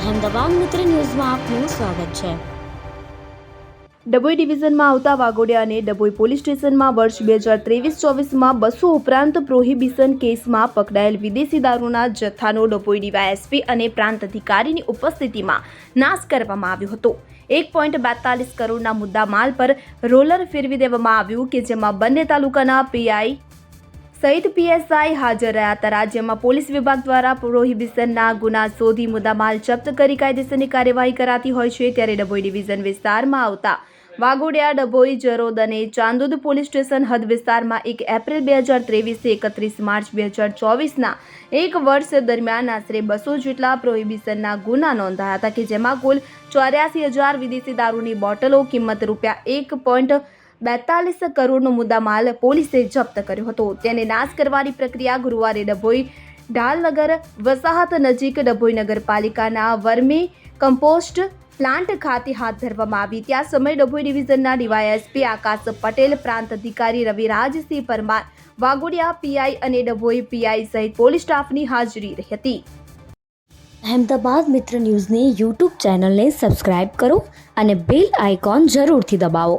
અહેમદાબાદ મિત્ર ન્યૂઝમાં આપનું સ્વાગત છે. ડભોઈ ડિવિઝનમાં આવતા વાગોડિયા અને ડભોઈ પોલીસ સ્ટેશનમાં વર્ષ બે હજાર ત્રેવીસ ચોવીસમાં બસો ઉપરાંત પ્રોહિબિશન કેસમાં પકડાયેલ વિદેશી દારૂના જથ્થાનો ડભોઈ ડીવાયએસપી અને પ્રાંત અધિકારીની ઉપસ્થિતિમાં નાશ કરવામાં આવ્યો હતો. એક પોઈન્ટ બેતાલીસ કરોડના મુદ્દા માલ પર રોલર ફેરવી દેવામાં આવ્યું કે જેમાં બંને તાલુકાના પીઆઈ સહિત પીએસઆઈ હાજર રહ્યા હતા. રાજ્યમાં પોલીસ વિભાગ દ્વારા પ્રોહિબિશનના ગુના શોધી મુદ્દામાલ જપ્ત કરી કાયદેસરની કાર્યવાહી કરાતી હોય છે ત્યારે ડભોઈ ડિવિઝન વિસ્તારમાં આવતા વાઘોડિયા, ડભોઈ, જરોદ અને ચાંદોદ પોલીસ સ્ટેશન હદ વિસ્તારમાં એક એપ્રિલ બે હજાર ત્રેવીસથી એકત્રીસ માર્ચ બે હજાર ચોવીસના એક વર્ષ દરમિયાન આશરે બસો જેટલા પ્રોહિબિશનના ગુના નોંધાયા હતા કે જેમાં કુલ ચોર્યાસી હજાર વિદેશી દારૂની બોટલો કિંમત રૂપિયા એક પોઈન્ટ બેતાલીસ કરોડનો મુદ્દામાલ પોલીસે જપ્ત કર્યો હતો. તેને નાશ કરવાની પ્રક્રિયા ગુરુવારે ડભોઈ ઢાલનગર વસાહત નજીક ડભોઈ નગરપાલિકાના વર્મી કમ્પોસ્ટ પ્લાન્ટ ખાતે હાથ ધરવામાં આવી. ત્યાં સમય ડભોઈ ડિવિઝનના ડીવાયએસપી આકાશ પટેલ, પ્રાંત અધિકારી રવિરાજસિંહ પરમાર વાઘોડિયા પીઆઈ અને ડભોઈ પીઆઈ સહિત પોલીસ સ્ટાફની હાજરી રહી હતી. અહેમદાબાદ મિત્ર ન્યૂઝની યુટ્યુબ ચેનલને સબસ્ક્રાઇબ કરો અને બેલ આઇકોન જરૂરથી દબાવો.